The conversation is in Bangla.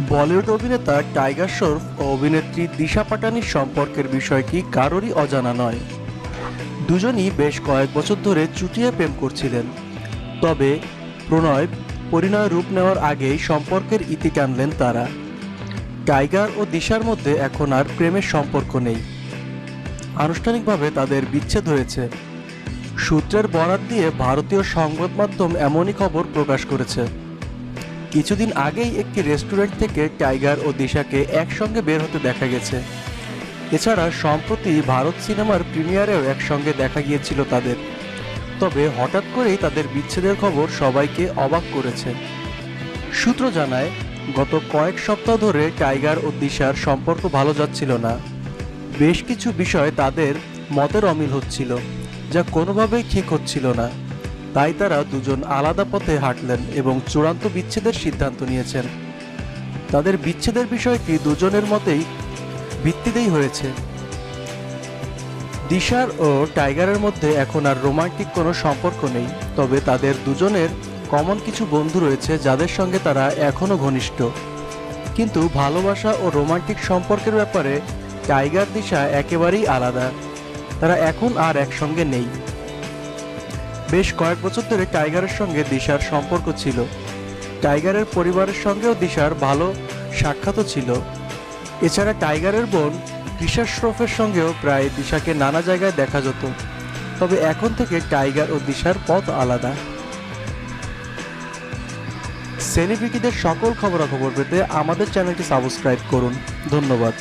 বলিউড অভিনেতা টাইগার শ্রফ ও অভিনেত্রী দিশা পাটানির সম্পর্কের বিষয়টি কারোরই অজানা নয়। দুজনই বেশ কয়েক বছর ধরে চুটিয়ে প্রেম করছিলেন। তবে প্রণয়, পরিণয় রূপ নেওয়ার আগেই সম্পর্কের ইতি টানলেন তারা। টাইগার ও দিশার মধ্যে এখন আর প্রেমের সম্পর্ক নেই। আনুষ্ঠানিকভাবে তাদের বিচ্ছেদ হয়েছে। সূত্রের বরাত দিয়ে ভারতীয় সংবাদ মাধ্যম এমনই খবর প্রকাশ করেছে। কিছুদিন আগেই একটি রেস্টুরেন্ট থেকে টাইগার ও দিশাকে একসঙ্গে বের হতে দেখা গেছে। এছাড়া সম্প্রতি ভারত সিনেমার প্রিমিয়ারেও একসঙ্গে দেখা গিয়েছিল তাদের। তবে হঠাৎ করেই তাদের বিচ্ছেদের খবর সবাইকে অবাক করেছে। সূত্র জানায়, গত কয়েক সপ্তাহ ধরে টাইগার ও দিশার সম্পর্ক ভালো যাচ্ছিল না। বেশ কিছু বিষয় তাদের মতের অমিল হচ্ছিল, যা কোনোভাবেই ঠিক হচ্ছিল না। তাই তারা দুজন আলাদা পথে হাঁটলেন এবং চূড়ান্ত বিচ্ছেদের সিদ্ধান্ত নিয়েছেন। তাদের বিচ্ছেদের বিষয়টি দুজনের মতেই ভিত্তিতেই হয়েছে? দিশার ও টাইগারের মধ্যে এখন আর রোমান্টিক কোনো সম্পর্ক নেই, তবে তাদের দুজনের কমন কিছু বন্ধু রয়েছে যাদের সঙ্গে তারা এখনও ঘনিষ্ঠ। কিন্তু ভালোবাসা ও রোমান্টিক সম্পর্কের ব্যাপারে টাইগার দিশা একেবারেই আলাদা। তারা এখন আর একসঙ্গে নেই। বেশ কয়েক বছর ধরে টাইগারের সঙ্গে দিশার সম্পর্ক ছিল। টাইগারের পরিবারের সঙ্গেও দিশার ভালো সাক্ষাৎও ছিল। এছাড়া টাইগারের বোন রিশা শ্রফের সঙ্গেও প্রায় দিশাকে নানা জায়গায় দেখা যেত। তবে এখন থেকে টাইগার ও দিশার পথ আলাদা। সেলিব্রিটিদের সকল খবরাখবর পেতে আমাদের চ্যানেলটি সাবস্ক্রাইব করুন। ধন্যবাদ।